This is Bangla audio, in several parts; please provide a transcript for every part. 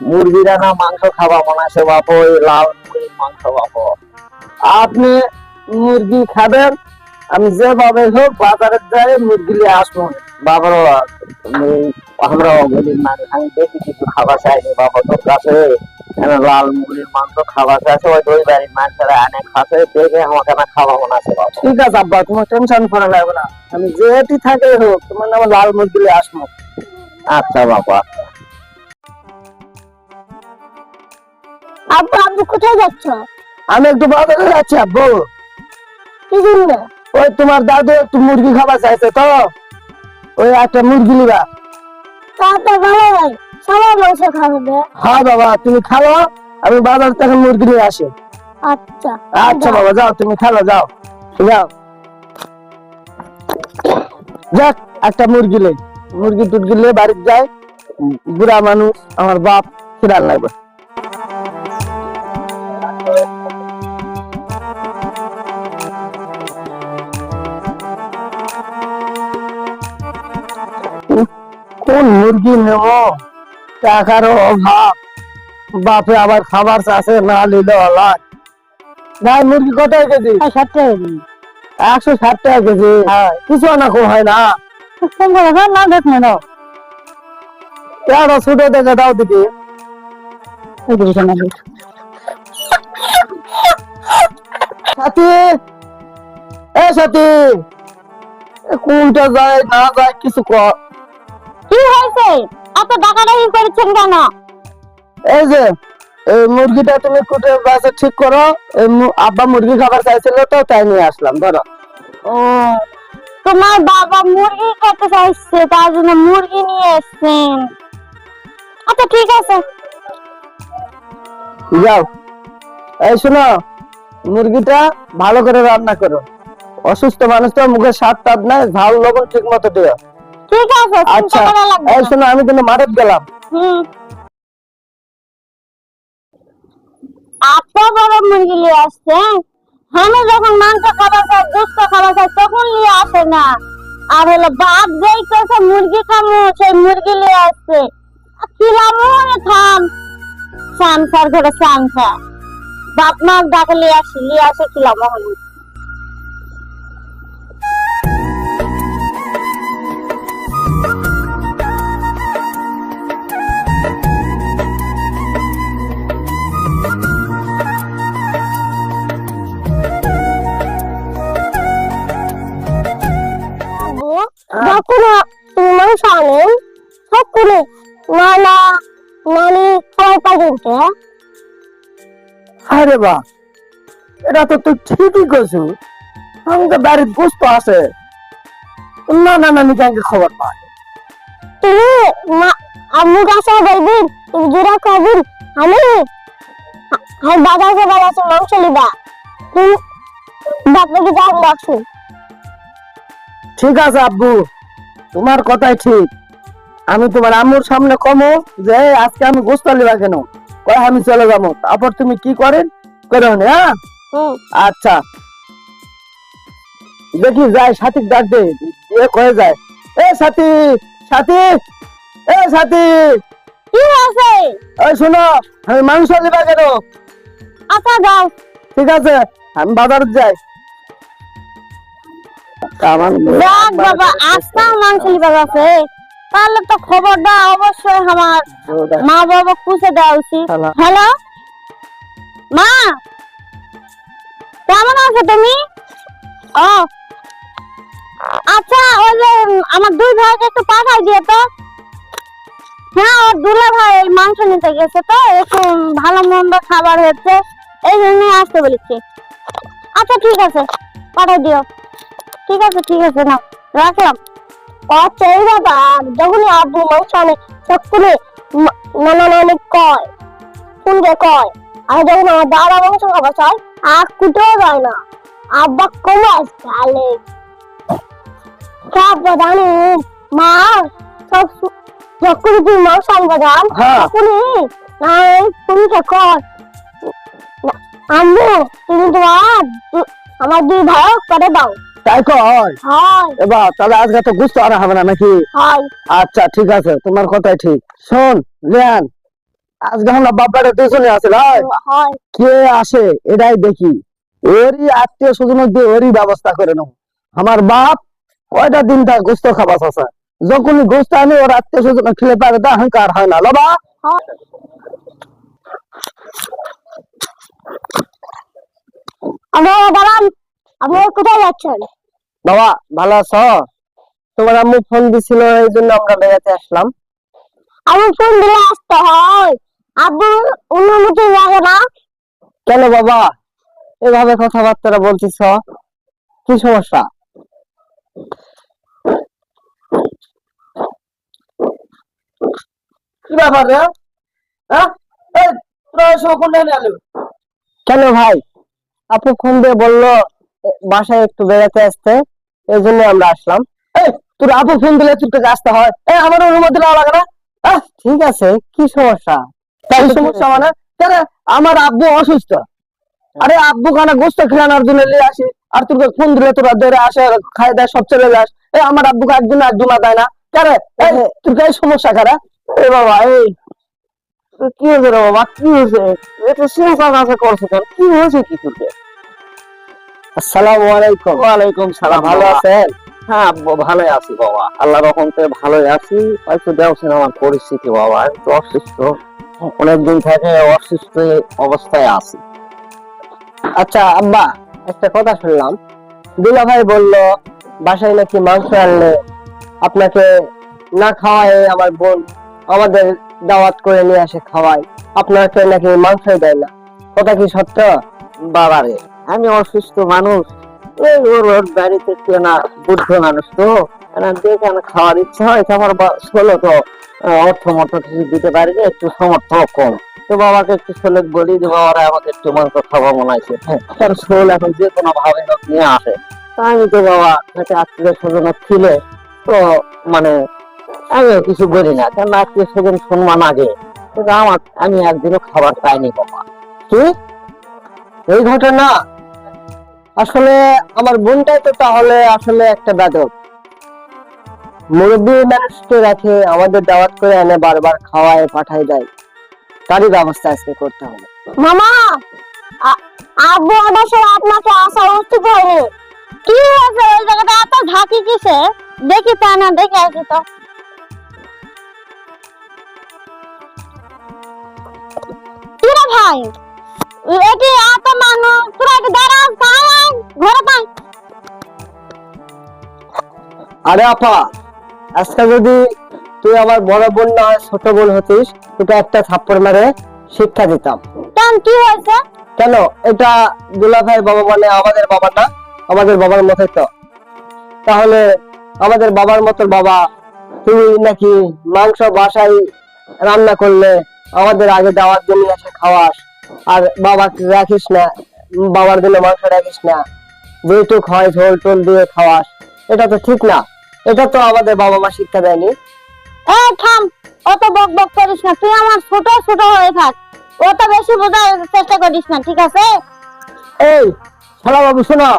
এই মুরগিরা না মাংস মনে লাল মুরগির মাংস আপনি মুরগি খাবেন আমি যেভাবে হোক বাজারে যাই মুরগি নিয়ে আসুন বাবার আমরা গরিব মানুষ আমি বেশি কিছু খাবার চাইনি বাবা তোর কাছে লাল মুরগির মাংস খাবার চাইছে ওই দুই বাড়ির মানুষেরা অনেক খাচ্ছে দেখে আমাকে না খাওয়া মনে আছে বাবা ঠিক আছে আব্বা তোমার টেনশন করা লাগবে না। আমি যেটি থাকে হোক তোমার নামে লাল মুরগি নিয়ে আসব। আচ্ছা বাবা আব্বু আব্বু কোথায় যাচ্ছ? আমি একটু বাজারে যাচ্ছি আব্বু। কি জন্য? ওই তোমার দাদু একটু মুরগি খাবার চাইছে তো। ওই একটা মুরগি নিবা। ভালো সবাই মাংস খাবে। হ্যাঁ বাবা তুমি খাও আমি বাজার থেকে মুরগি নিয়ে আসি। আচ্ছা। আচ্ছা বাবা যাও তুমি খেলো যাও। যাও। যাক একটা মুরগি লে মুরগি টুরগি লে বাড়িতে যায়। বুড়া মানুষ আমার বাপ খিদার লাগবে কোন মুরগি নেব? টাকার অভাব। বাপে আবার খাবার চাষে না নিলে অলাগ ভাই মুরগি কত কেজি? ষাট টাকা দিন একশো ষাট টাকা কেজি? কিছু না কম হয় না। ফোন করে দাও না দেখ না ছোট দেখে দাও দিদি সাথী! এ সাথী! কোনটা যায় না যায় কিছু কর কি হয়েছে? এত ডাকাডাকি করেছেন কেন? এই যে এই মুরগিটা তুমি কুটে বাসে ঠিক করো আব্বা মুরগি খাবার চাইছিল তো তাই নিয়ে আসলাম ধরো। ও তোমার বাবা মুরগি খেতে চাইছে তার জন্য মুরগি নিয়ে এসছেন। আচ্ছা ঠিক আছে। যাও। এই শোনো মুরগিটা ভালো করে রান্না করো। অসুস্থ মানুষ তো মুখে স্বাদ টাদ নাই ঝাল লবণ ঠিক মতো দিও। ঠিক আছে আচ্ছা এই। শোনো আমি কিন্তু মাঠে গেলাম। আপা বড় মুরগি নিয়ে আসছেন আমি যখন মাংস খাবার খাই দুধ খাবার খাই তখন নিয়ে আসে না। আর হলো বাপ যেই মুরগি খামু সেই মুরগি নিয়ে আসছে। খিলামু থাম। শাম স্যার ঘরে স্যার বাপ মা ডাকে নিয়ে আসি নিয়ে আসে খিলামু হলো যখন তুমি মাংস আনেন তখন নানা নানি খাবার পাইতে আরে বা এটা তো তুই ঠিকই আমাকে বাড়ির গোস্ত আছে। না না না খবর তুমি মা- আম্মু কাছে বলবেন তুমি জোড়া খাবেন আমি বাজারে মাংস লিবা তুমি বাপকে যাও রাখছো ঠিক আছে আব্বু তোমার কথাই ঠিক। আমি তোমার আম্মুর সামনে কমো যে আজকে আমি গোস্ত লিবা কেন? কয় আমি চলে যাব। তারপর তুমি কি করেন? করে নে, হ্যাঁ? আচ্ছা। দেখি যায় সাথী ডাক দে। এ কয়ে যায় এ সাথী সাথী এ সাথী! কি হয়েছে? ওই শোনো আমি মাংস লিবা কেন? আচ্ছা যাও। ঠিক আছে আমি বাজারে যাই। আমার বাবা আজকাল মাংস লিবা গেছে তাহলে তো খবরটা অবশ্যই আমার মা বাবা খুঁজে দেওয়া উচিত হ্যালো। হ্যালো? মা! কেমন আছো তুমি? ও। আচ্ছা ওই যে আমার দুই ভাইকে একটু পাঠাই দিয়ে তো। হ্যাঁ ওর দুলা ভাই মাংস নিতে গেছে তো একটু ভালো মন্দ খাবার হচ্ছে এই জন্য আসতে বলেছি। আচ্ছা ঠিক আছে পাঠাই দিও। ঠিক আছে ঠিক আছে না রাখলাম। যখনই আব্বু মাংস আনে নানা নানি কয় শুনবে কয় আর যখন আমার দাদা মাংস খাবার চাই আর কুটেও যায় না। আব্বা কমে আসছে আলে সব বাদানি মা সব যখন তুই মাংস আনবা যান তখনই না তুমি কর আম্মু তুমি তোমার আমার দুই ভাই করে দাও। তাই কয়? এবার তাহলে আজকে তো বুঝতে আর হবে না নাকি? আচ্ছা ঠিক আছে তোমার কথাই ঠিক। শোন রিয়ান আজকে আমরা বাপ্পাটা আছে ভাই কে আসে এটাই দেখি। ওরই আত্মীয় স্বজন দিয়ে ওরই ব্যবস্থা করে নেব। আমার বাপ কয়টা দিন তার গোস্ত খাবার আছে? যখন গোস্ত আনে ওর আত্মীয় স্বজন খেলে পারে তা অহংকার হয় না। লবা। আমরা আপনি কোথায় যাচ্ছেন বাবা ভালো আছো? তোমার আম্মু ফোন দিছিল এই জন্য আমরা বেড়াতে আসলাম। আমি ফোন দিলে আসতে হয়। আব্বুর অনুমতি লাগে না। কেন বাবা? এভাবে কথাবার্তা বলতেছ? কি সমস্যা? কি ব্যাপার রে? হ্যাঁ? কোন ভাই? আপু ফোন দিয়ে বলল বাসায় একটু বেড়াতে আসতে। এই জন্য আমরা আসলাম। তোর আপু ফোন দিলে তোর কাছে আসতে হয়? এই আমার অনুমতি নেওয়া লাগে না। আহ, ঠিক আছে কি সমস্যা? তাই সমস্যা মানে আমার আব্বু অসুস্থ। আরে আব্বু খানা গোস্ত খেলানোর জন্য নিয়ে আসি। আর তোর ফোন দিলে তোরা ধরে আসে খাই দেয় সব চলে যাস। এই আমার আব্বুকে একদিন আর দুমা দেয় না। কেন এই তোর কাছে সমস্যা কারা এ বাবা এই কি হয়েছে রে বাবা? কি হয়েছে? এটা চিন্তা কাছে করছ কেন? কি হয়েছে কি তোকে আসসালামু আলাইকুম। ওয়ালাইকুম সালাম ভালো আছেন? হ্যাঁ ভালোই আছি বাবা। আল্লাহ রহমতে ভালোই আছি। হয়তো দেখছেন আমার পরিস্থিতি বাবা। আমি তো অসুস্থ। অনেকদিন থেকে অসুস্থ অবস্থায় আছি। আচ্ছা আব্বা একটা কথা শুনলাম। দুলা ভাই বলল বাসায় নাকি মাংস আনলে আপনাকে না খাওয়ায় আমার বোন আমাদের দাওয়াত করে নিয়ে আসে খাওয়ায়। আপনাকে নাকি মাংসই দেয় না। কথা কি সত্য? বাবারে আমি অসুস্থ মানুষ। ওর ওর বাড়িতে কেউ না বুদ্ধ মানুষ তো। না দেখে না খাওয়ার ইচ্ছা হয় আমার ষোলো তো অর্থ মর্থ কিছু দিতে পারি না, একটু সমর্থ কম। তো বাবাকে একটু বলি যে বাবারা আমাকে একটু খাওয়া মনে আছে তার ষোল এখন যে কোনো ভাবে হোক নিয়ে আসে। তা আমি তো বাবা আত্মীয় স্বজন ছিল তো মানে আমি কিছু বলি না কারণ আত্মীয় স্বজন সম্মান আগে। কিন্তু আমার আমি একদিনও খাবার পাইনি বাবা। কি? এই ঘটনা? আসলে আমার বোনটাই তো তাহলে আসলে একটা বেদক মুরব্বী মানুষকে রাখে আমাদের দাওয়াত করে এনে বারবার খাওয়ায়, পাঠায় দেয়। তারই ব্যবস্থা আজকে করতে হবে। মামা আব্বু অবশ্য আপনাকে আসা উচিত হয়নি। কি হয়েছে? ওই জায়গাটা এত ঝাঁকি কিসে দেখি তা না, দেখে আসি তো। ভাই? এটি এত মানুষ তোরা একটু দাঁড়া তাই ঘরে তাই আরে আপা আজকে যদি তুই আমার বড় বোন না ছোট বোন হতিস তোকে একটা থাপ্পড় মেরে শিক্ষা দিতাম। কেন কি হয়েছে? কেন? এটা দুলাভাই বাবা মানে আমাদের বাবা না আমাদের বাবার মতোই তো। তাহলে আমাদের বাবার মতো বাবা তুমি নাকি মাংস বাসায় রান্না করলে আমাদের আগে দাওয়াত জন্য এসে খাওয়াস? আর বাবাকে রাখিস না বাবার জন্য মাংস রাখিস না। যেটুক হয় ঝোল টোল দিয়ে খাওয়াস এটা তো ঠিক না। এটা তো আমাদের বাবা মা শিক্ষা দেয়নি। এ থাম অত বক বক করিস না তুই আমার ছোট ছোট হয়ে থাক। অত বেশি বোঝার চেষ্টা করিস না ঠিক আছে? এই শালা বাবু শোনো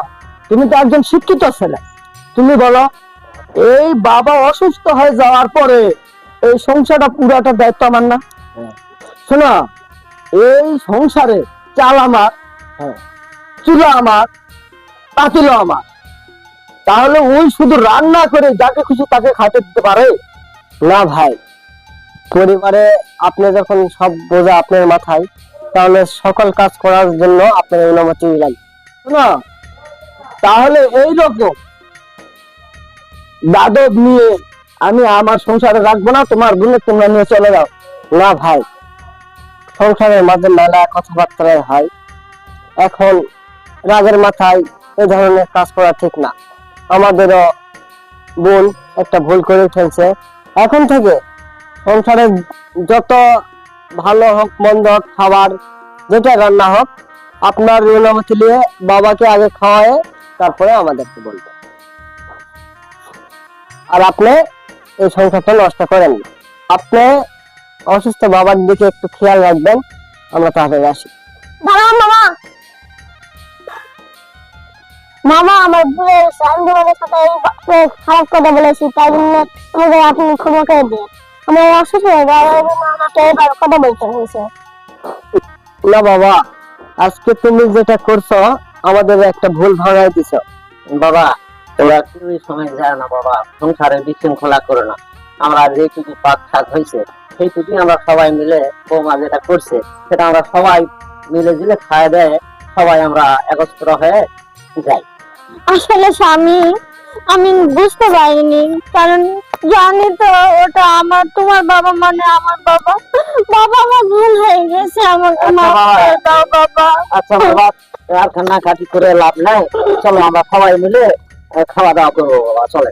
তুমি তো একজন শিক্ষিত ছেলে। তুমি বলো এই বাবা অসুস্থ হয়ে যাওয়ার পরে এই সংসারটা পুরাটা দায়িত্ব আমার না? শোনো এই সংসারে চাল আমার চুলা আমার, পাতিল আমার। তাহলে ওই শুধু রান্না করে যাকে খুশি তাকে খাইতে দিতে পারে? না ভাই, পরিবারে আপনি যখন সব বোঝা আপনার মাথায়, তাহলে সকল কাজ করার জন্য আপনার অনুমতি নিলাম না তাহলে এই রকম দাদব নিয়ে আমি আমার সংসারে রাখব না, তোমার বোনে তোমরা নিয়ে চলে যাও। না ভাই সংসারের মাঝে মেলা কথাবার্তা হয়। এখন রাগের মাথায় এ ধরনের কাজ করা ঠিক না। আমাদেরও বোন একটা ভুল করে ফেলছে। এখন থেকে সংসারে যত ভালো হোক, মন্দ হোক, খাবার যেটা রান্না হোক, আপনার অনুমতি নিয়ে বাবাকে আগে খাওয়ায়, তারপরে আমাদেরকে বলবে। আর আপনি এই সংসারটা নষ্ট করেন আপনি অসুস্থ বাবার দিকে একটু খেয়াল রাখবেন আমরা তাড়াতাড়ি আসি। দাঁড়াও মামা। মামা আমার ভুলে গেছে আমি তোমাদের সাথে এই খারাপ কথা বলেছি তাই জন্য আমাকে আপনি ক্ষমা করে দিন। আমার অসুস্থ হয়ে গেল আমাকে এবার কথা বলতে হয়েছে। না বাবা আজকে তুমি যেটা করছ আমাদের একটা ভুল ভাঙাই দিছো। বাবা তোরা কেউই সময় যায় না বাবা সংসারে বিশৃঙ্খলা করে না। আমরা যেটুকু পাক শাক হয়েছে সেইটুকুই আমরা সবাই মিলে বৌমা যেটা করছে সেটা আমরা সবাই মিলে দিলে খাওয়া দেয় সবাই আমরা একত্র হয়ে যাই। আসলে স্বামী আমি বুঝতে পারিনি কারণ জানি তো ওটা আমার তোমার বাবা মানে আমার বাবা। বাবা আমার ভুল হয়ে গেছে আমাকে আচ্ছা, মাফ বাবা। করে দাও বাবা। আচ্ছা বাবা আর কান্নাকাটি করে লাভ নাই। চলো আমরা সবাই মিলে খাওয়া দাওয়া করব বাবা চলে